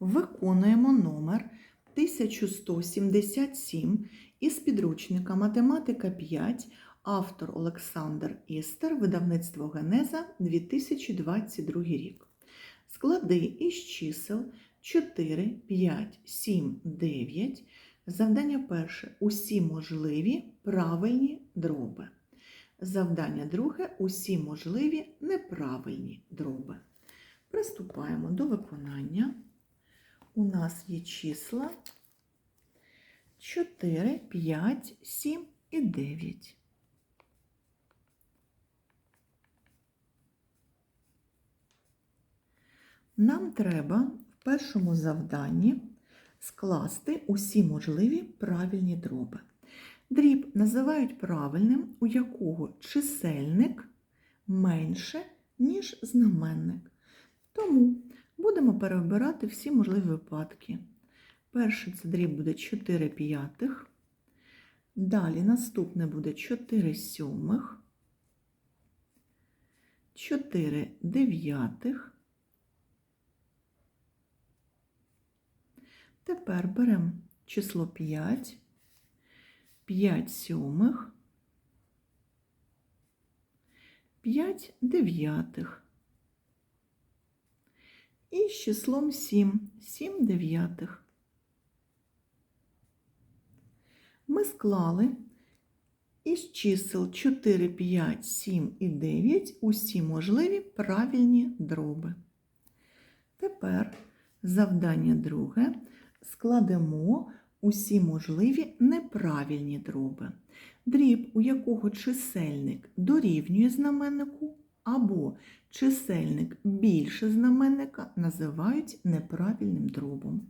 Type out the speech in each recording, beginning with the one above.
Виконуємо номер 1177 із підручника Математика 5, автор Олександр Істер, видавництво Генеза 2022 рік. Склади із чисел 4, 5, 7, 9. Завдання перше. Усі можливі правильні дроби. Завдання друге. Усі можливі неправильні дроби. Приступаємо до виконання. У нас є числа 4, 5, 7 і 9. Нам треба в першому завданні скласти усі можливі правильні дроби. Дріб називають правильним, у якого чисельник менше, ніж знаменник. Тому будемо перебирати всі можливі випадки. Перший це дріб буде 4 п'ятих. Далі наступне буде 4 сьомих, 4 дев'ятих. Тепер беремо число 5, 5 сьомих, 5 дев'ятих. І з числом 7, 7 дев'ятих. Ми склали із чисел 4, 5, 7 і 9 усі можливі правильні дроби. Тепер завдання друге складемо усі можливі неправильні дроби. Дріб, у якого чисельник дорівнює знаменнику, або чисельник більше знаменника, називають неправильним дробом.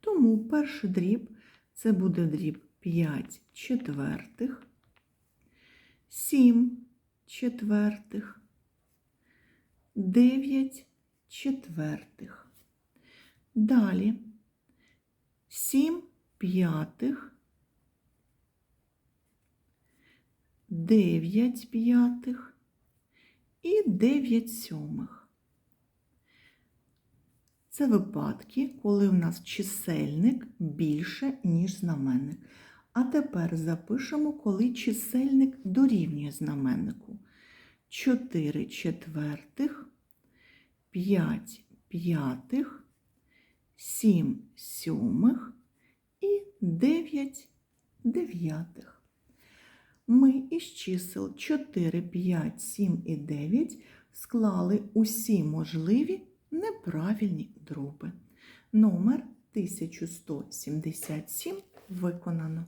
Тому перший дріб це буде дріб 5 четвертих, 7 четвертих, 9 четвертих. Далі 7 п'ятих, 9 п'ятих і 9 сьомих. Це випадки, коли в нас чисельник більше, ніж знаменник. А тепер запишемо, коли чисельник дорівнює знаменнику. 4 четвертих, 5 п'ятих, 7 сьомих і 9 дев'ятих. Ми із чисел 4, 5, 7 і 9 склали усі можливі неправильні дроби. Номер 1177 виконано.